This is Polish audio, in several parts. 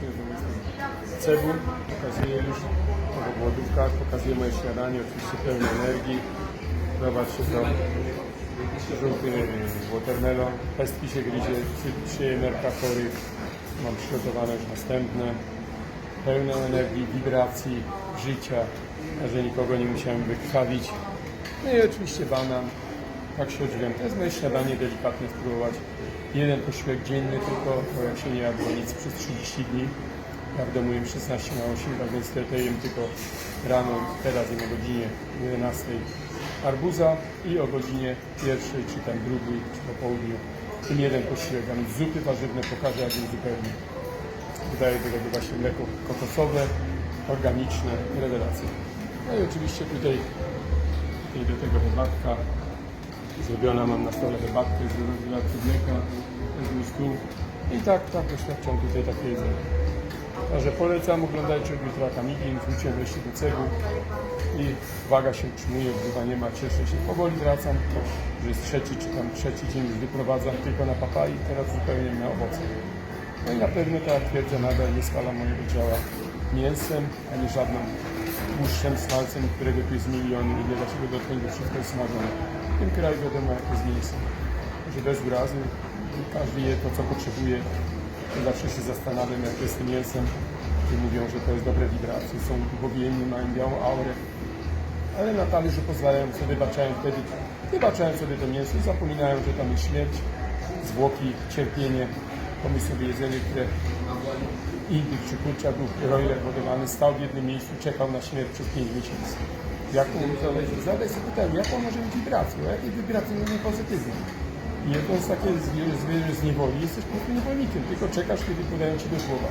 mojej strony. Cebu, pokazuję już w głodówkach, pokazuję moje śniadanie, oczywiście pełne energii. Zobaczcie to, żółty watermelon, pestki się gryzie, nerka chorych, mam przygotowane już następne. Pełne energii, wibracji, życia, że nikogo nie musiałem wykrwawić. No i oczywiście banan, tak się odżywiam. To jest moje śniadanie, delikatnie spróbować. Jeden posiłek dzienny tylko, bo jak się nie jadło nic przez 30 dni. Ja w domu jem 16 na 8, tak więc wtedy jem tylko rano, teraz jem o godzinie 11 arbuza i o godzinie pierwszej, czy tam drugiej, czy po południu tym jeden posiłek, a więc zupy warzywne pokażę jak je zupełnie. Dodaję do tego właśnie mleko kokosowe, organiczne, rewelacje. No i oczywiście tutaj do tego herbatka. Zrobiona mam na stole herbatkę z rewelacji mleka, stół. I tak, tak doświadczam tutaj takie jedzenie. Także polecam, oglądajcie jutra Kamigin, wróciłem wreszcie do cegu i waga się utrzymuje, wpływa nie ma, cieszę się. Powoli wracam, że jest trzeci czy tam trzeci dzień już wyprowadzam tylko na papai, teraz zupełnie na owoce. No i na pewno, tak jak twierdzę, nadal nie skala mojego ciała mięsem, ani żadnym tłuszczem, smalcem, którego tu jest milion i nie da się go dotknąć, bo wszystko jest smażone. W tym kraju wiadomo, jak jest mięso. Że bez urazy, każdy je to, co potrzebuje. Zawsze się zastanawiam, jak jest tym mięsem. Ci mówią, że to jest dobre wibracje, są duchowienni, mają białą aurę. Ale na talerzu pozwalają sobie, wybaczają wtedy, wybaczają sobie to mięso i zapominają, że tam jest śmierć, zwłoki, cierpienie, pomysł sobie jedzenie, które czy kurczak był broiler hodowany, stał w jednym miejscu, czekał na śmierć przez 5 miesięcy. Zależy? Zadaj sobie pytanie, jaką może być wibrację, o jakiej wibracji mówię pozytywnej. I jedząc takie zwie- zwierzę z niewoli, jesteś po prostu niewolnikiem, tylko czekasz, kiedy podają ci do słowa.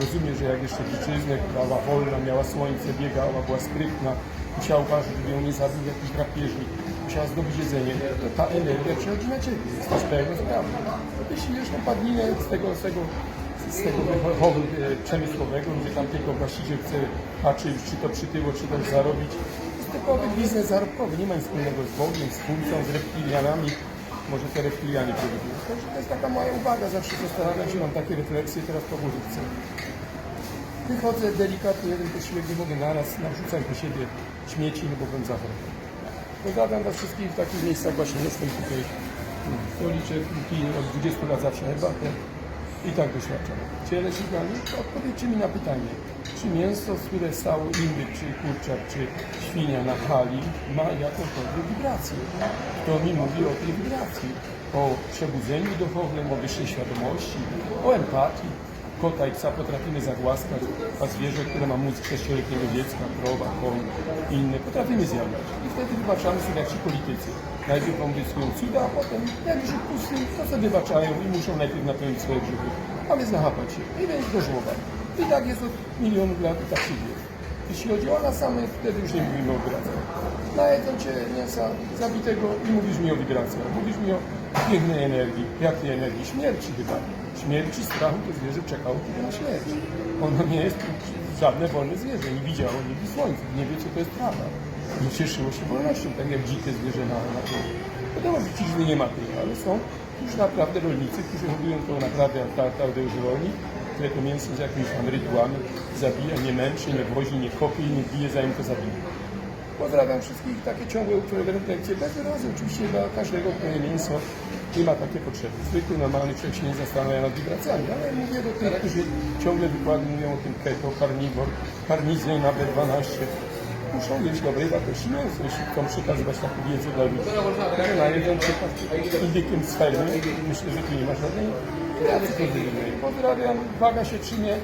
Rozumiesz, że jak jeszcze dziczyznę, była wolna, miała słońce, biegała, była sprytna, musiała uważać, żeby ją nie zabił jakiś drapieżnik, musiała zdobyć jedzenie, to ta energia przechodzi na ciebie, jesteś pełen sprawy. Jeśli jesz padlinę z tego, z tego, z tego wychowu e, przemysłowego, gdzie tam tylko właściciel chce patrzeć, czy to przytyło, czy to zarobić, to typowy biznes zarobkowy, nie ma wspólnego z Bogiem, z Twórcą, z reptilianami, może te reptilianie produkują. Także to jest taka moja uwaga, zawsze zastanawiam się, mam takie refleksje teraz po górówce. Wychodzę delikatnie, jeden posiłek nie mogę naraz, narzucam po siebie śmieci, no bo bym zachorował. Pozdrawiam Was wszystkich w takich miejscach, właśnie jestem tutaj w stoliczek, piję od 20 lat zawsze herbatę i tak doświadczam. Ciele ślubami, odpowiedzcie mi na pytanie, czy mięso, z które stało indyk, czy kurczak, czy świnia na hali ma jakąkolwiek wibrację? Kto mi mówi o tej wibracji? O przebudzeniu duchowym, o wyższej świadomości, o empatii. Kota i psa potrafimy zagłaskać, a zwierzę, które ma mózg sześcioletniego dziecka, krowa, koń i inne, potrafimy zjadać. I wtedy wybaczamy sobie jak ci politycy. Najpierw obiecują cuda, a potem jak grzech pusty, to sobie wybaczają i muszą najpierw napełnić swoje grzechy. A więc zahapać się. I więc do żłoba. I tak jest od milionów lat i tak się dzieje. Jeśli chodzi o nas samych, wtedy już nie mówimy o wibracjach. Najedzą cię mięsa zabitego i mówisz mi o wibracjach. Mówisz mi o pięknej energii. Jakiej energii? Śmierci chyba. Śmierci, strachu to zwierzę czekało na śmierć. Ono nie jest żadne wolne zwierzę. Nie widziało nigdy słońca. Nie wie, co to jest prawda. Nie cieszyło się wolnością, tak jak dzikie zwierzę na, na to. Wiadomo, że nie ma tych, ale są już naprawdę rolnicy, którzy hodują to naprawdę Tadeusz rolnik, które to mięso z jakimiś tam rytułami zabija, nie męczy, nie wozi, nie kopie, nie bije, zanim to zabije. Pozdrawiam wszystkich, takie ciągłe refleksje, bez razy oczywiście dla każdego, kto mięso nie ma takiej potrzeby. Zwykły, normalny człowiek się nie zastanawia nad wibracjami, ale mówię do tych, którzy ciągle wykłady mówią o tym keto, carnivore, carnizmy na B12. Muszą jeść dobrej wartości mięso, jeśli chcą przekazywać taką wiedzę dla ludzi. Że najedzą się indykiem z fermy, myślę, że tu nie ma żadnej racji pozytywnej. Pozdrawiam, waga się trzymie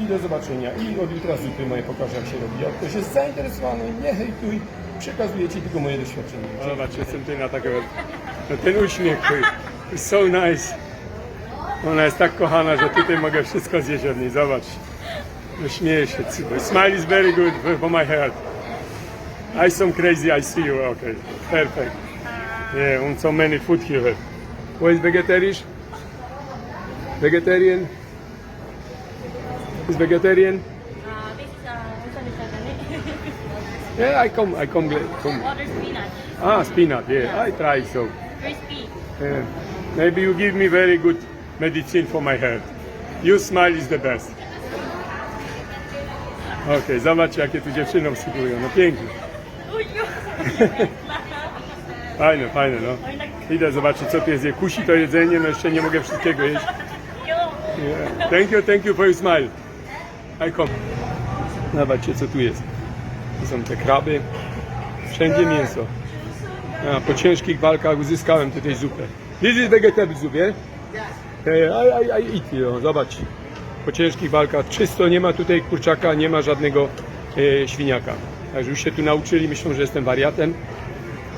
i do zobaczenia. I od jutra zupy moje pokażę, jak się robi. Jak ktoś jest zainteresowany, nie hejtuj, przekazuję Ci tylko moje doświadczenie. Zobacz, jestem tutaj na takiego, no ten uśmiech jest so nice. Ona jest tak kochana, że tutaj mogę wszystko zjeść od niej, zobacz. No śmieje się. Smile is very good for- my heart. I some crazy, I see you, okay. Perfect. Yeah, and so many food here. What is vegetarian? Vegetarian? Is vegetarian? Uh, uh. Yeah, I come, I come, come. Water spinach, Ah, spinach, yeah, I try so. Crispy. Yeah. Maybe you give me very good medicine for my heart. You smile is the best. Okej, zobaczcie jakie tu dziewczyny obsługują. No pięknie. Fajne, fajne no. Nag... Idę zobaczyć co tu jest. Kusi to jedzenie, no jeszcze nie mogę wszystkiego jeść. Yeah. Thank you, thank you for your smile. I come. Zobaczcie co tu jest. Tu są te kraby. Wszędzie mięso. A, po ciężkich walkach uzyskałem tutaj zupę. This is vegetable soup, yeah? Yeah, I, I, I eat it, zobacz. Po ciężkich walkach czysto, nie ma tutaj kurczaka, nie ma żadnego e, świniaka. Także już się tu nauczyli, myślą, że jestem wariatem,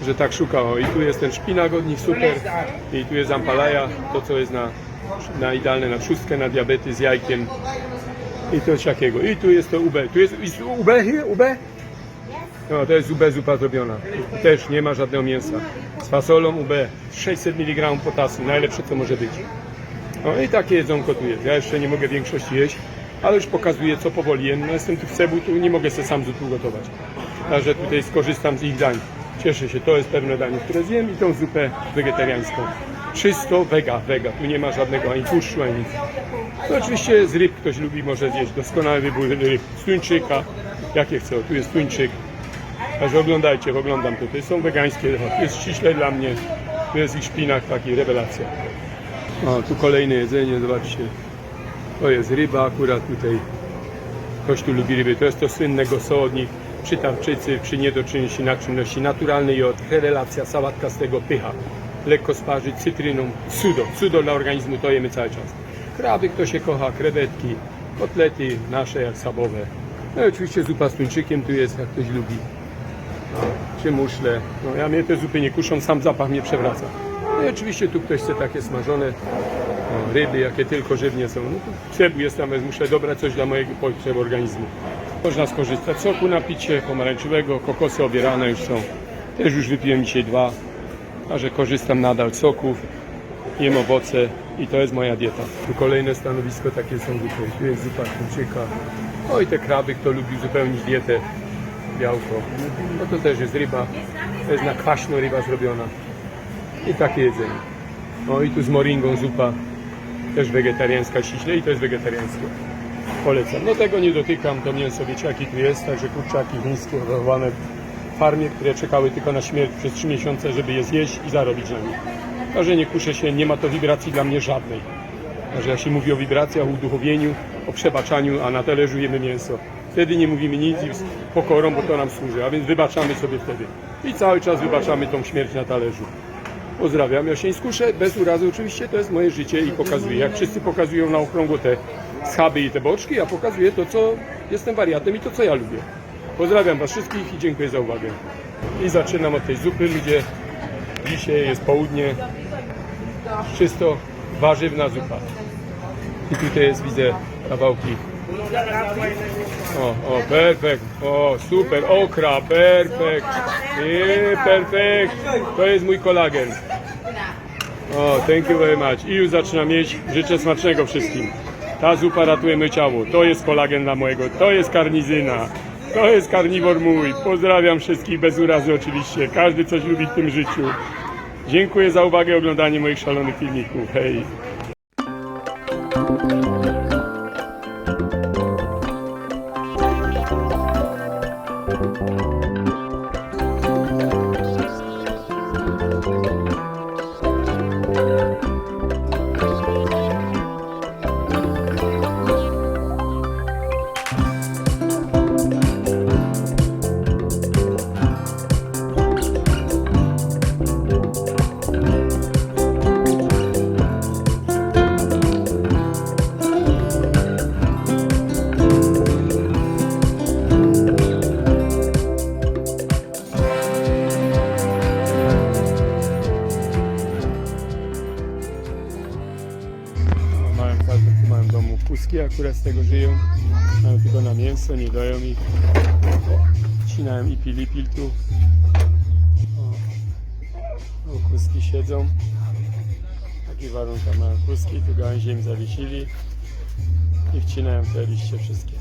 że tak szukam. O, I tu jest ten szpinak od nich super. I tu jest ampalaja, to co jest na, na idealne na szóstkę, na diabety z jajkiem. I coś takiego. I tu jest to UB. Tu jest, jest UB here? UB? No, to jest UB zupa zrobiona. Też nie ma żadnego mięsa. Z fasolą UB. 600 mg potasu. Najlepsze co może być. No i takie jedzonko tu jest. Ja jeszcze nie mogę większości jeść, ale już pokazuję co powoli jem. No jestem tu w Cebu, tu nie mogę sobie sam zupu gotować. Także tutaj skorzystam z ich dań. Cieszę się, to jest pewne danie, które zjem i tą zupę wegetariańską. Czysto wega, wega. Tu nie ma żadnego ani tłuszczu, ani nic. No oczywiście z ryb ktoś lubi, może zjeść doskonały wybór ryb. Z tuńczyka, jakie chce. Tu jest tuńczyk. Także oglądajcie, oglądam tutaj. Są wegańskie, jest ściśle dla mnie. Tu jest ich szpinak, taki rewelacja. O, tu kolejne jedzenie, zobaczcie. To jest ryba akurat tutaj. Ktoś tu lubi ryby. To jest to słynne goso od przy tarczycy, przy niedoczynności naczynności naturalny jod, rewelacja, sałatka z tego pycha. Lekko sparzyć cytryną, cudo, cudo dla organizmu, to jemy cały czas. Kraby, kto się kocha, krewetki, kotlety nasze jak sabowe. No i oczywiście zupa z tuńczykiem tu jest, jak ktoś lubi. Czy muszle. No ja mnie te zupy nie kuszą, sam zapach mnie przewraca. No i oczywiście tu ktoś chce takie smażone no, ryby, jakie tylko żywnie są. No Cebu jest tam, więc muszę dobrać coś dla mojego potrzeb organizmu. Można skorzystać z soku napić się pomarańczowego, kokosy obierane już są. Też już wypiłem dzisiaj dwa, a że korzystam nadal z soków, jem owoce i to jest moja dieta. Tu kolejne stanowisko takie są zupy. Tu jest zupa kluczyka. No i te kraby, kto lubi uzupełnić dietę, białko. No to też jest ryba. To jest na kwaśno ryba zrobiona. I takie jedzenie. No i tu z moringą zupa. Też wegetariańska ściśle i to jest wegetariańskie. Polecam. No tego nie dotykam, to mięso wieciaki tu jest, także kurczaki chińskie wychowane w farmie, które czekały tylko na śmierć przez 3 miesiące, żeby je zjeść i zarobić na nich. Także nie kuszę się, nie ma to wibracji dla mnie żadnej. Także jak się mówi o wibracjach, o uduchowieniu, o przebaczaniu, a na talerzu jemy mięso. Wtedy nie mówimy nic z pokorą, bo to nam służy, a więc wybaczamy sobie wtedy. I cały czas wybaczamy tą śmierć na talerzu. Pozdrawiam, ja się skuszę, bez urazy oczywiście, to jest moje życie i pokazuję. Jak wszyscy pokazują na okrągło te schaby i te boczki, ja pokazuję to, co jestem wariatem i to, co ja lubię. Pozdrawiam Was wszystkich i dziękuję za uwagę. I zaczynam od tej zupy, ludzie. Dzisiaj jest południe, czysto warzywna zupa. I tutaj jest, widzę, kawałki. O, o, perfekt, o, super, okra, perfekt, nie, perfekt, to jest mój kolagen. O, thank you very much. I już zaczynam jeść, życzę smacznego wszystkim. Ta zupa ratuje moje ciało, to jest kolagen dla mojego, to jest karnizyna, to jest karniwor mój. Pozdrawiam wszystkich bez urazy oczywiście, każdy coś lubi w tym życiu. Dziękuję za uwagę i oglądanie moich szalonych filmików, hej. Każdy w domu kuski, akurat z tego żyją. Mają tylko na mięso, nie doją ich. Cinają i pili pil tu. O, kuski siedzą. Taki warunek mają kuski, tu gałęzie im zawiesili i wcinają te liście wszystkie.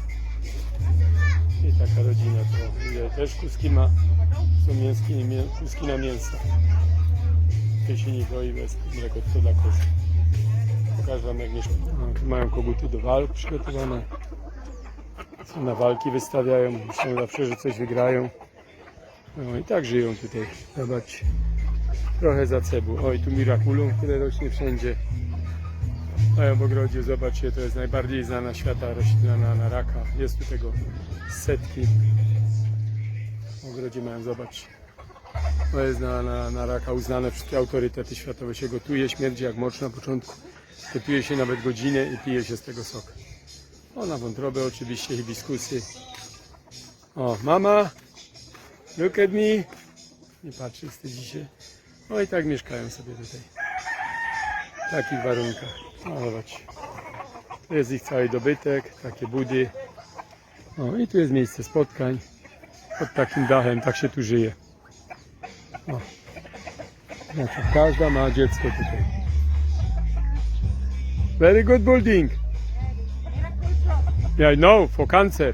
I taka rodzina to też kuski ma. Są mięski, mię, kuski na mięso. Się nie doi bez mleko, to dla kos. Pokażę jak tu mają koguty do walk przygotowane. Są na walki wystawiają. Myślą zawsze, że coś wygrają. No i tak żyją tutaj. Zobaczcie. Trochę za cebu. Oj, tu miraculum, które rośnie wszędzie. Mają w ogrodzie, zobaczcie, to jest najbardziej znana świata roślina na, na raka. Jest tu tego setki. W ogrodzie mają, zobaczcie. To jest na, na, na raka uznane wszystkie autorytety światowe się gotuje, śmierdzi jak mocz na początku. Gotuje się nawet godzinę i pije się z tego sok. O, na wątrobę oczywiście, hibiskusy. O, mama, look at me. Nie patrzy, wstydzi się. No i tak mieszkają sobie tutaj. W takich warunkach. No zobacz. To jest ich cały dobytek, takie budy. O i tu jest miejsce spotkań. Pod takim dachem, tak się tu żyje. O. Znaczy, każda ma dziecko tutaj. Very good building. Yeah, I know, for cancer.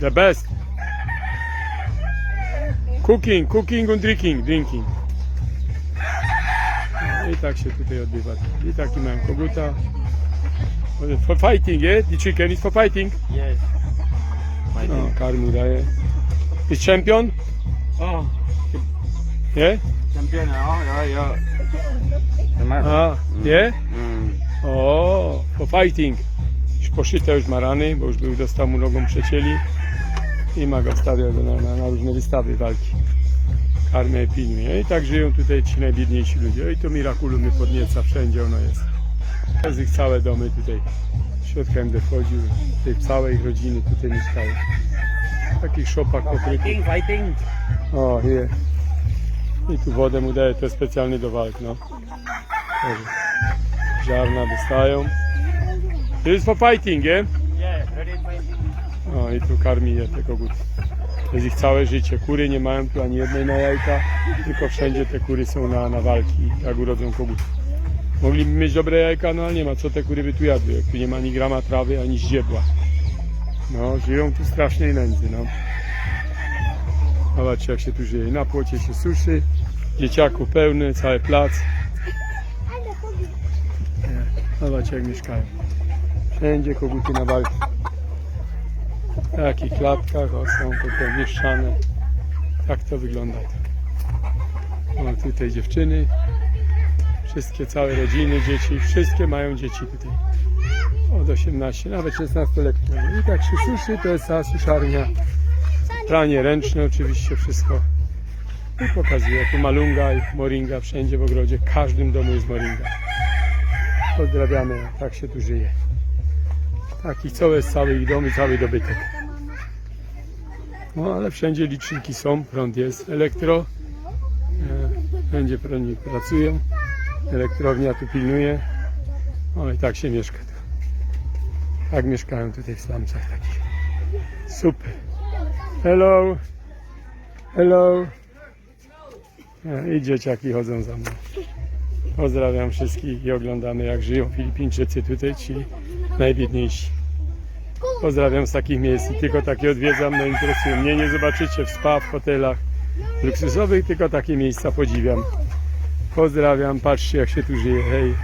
The best. Cooking, cooking and drinking, drinking. No I tak się tutaj odbywa. I taki mają koguta. For fighting, yeah? The chicken is for fighting. Yes. No, karmu daje. Is champion? Oh, Yeah? champion. Oh, yeah, yeah. A, yeah? Mm. O, for fighting. Już poszyte już ma rany, bo już był dostał mu nogą przecięli. I ma go wstawia go na, na, na różne wystawy walki. Karmia i pilnuje. I tak żyją tutaj ci najbiedniejsi ludzie. I to Miraculum mnie podnieca, wszędzie ono jest. To jest ich całe domy tutaj. Środka będę wchodził. Tej całej rodziny tutaj mieszkają. Takich szopach pokrytych. Fighting. O, here. I tu wodę mu daje, to jest specjalny do walk, no. Także Ziarna wystają. To jest for fighting, nie? Yeah, ready fighting. O, i tu karmi je te koguty. To jest ich całe życie. Kury nie mają tu ani jednej na jajka, tylko wszędzie te kury są na, na walki, jak urodzą koguty. Mogliby mieć dobre jajka, no ale nie ma, co te kury by tu jadły, jak tu nie ma ani grama trawy, ani ździebła. No, żyją tu strasznej nędzy, no. Zobaczcie jak się tu żyje. Na płocie się suszy, dzieciaków pełny, cały plac. Zobaczcie jak mieszkają. Wszędzie koguty na walki. W takich klatkach, o są tutaj mieszane. Tak to wygląda. O, tutaj dziewczyny. Wszystkie, całe rodziny, dzieci. Wszystkie mają dzieci tutaj. Od 18, nawet 16-letnie. I tak się suszy, to jest cała suszarnia. Pranie ręczne oczywiście, wszystko. I pokazuję, tu malunga i moringa wszędzie w ogrodzie. W każdym domu jest moringa. Pozdrawiamy, tak się tu żyje. Taki co jest cały ich dom i cały dobytek. No ale wszędzie liczniki są, prąd jest, elektro. E, Wszędzie prądni pracują. Elektrownia tu pilnuje. O i tak się mieszka tu. Tak mieszkają tutaj w slumsach takich. Super. Hello. Hello. E, I dzieciaki chodzą za mną. Pozdrawiam wszystkich i oglądamy jak żyją Filipińczycy tutaj, ci najbiedniejsi. Pozdrawiam z takich miejsc i tylko takie odwiedzam, no interesują mnie. Nie zobaczycie w spa, w hotelach luksusowych, tylko takie miejsca podziwiam. Pozdrawiam, patrzcie jak się tu żyje. Hej.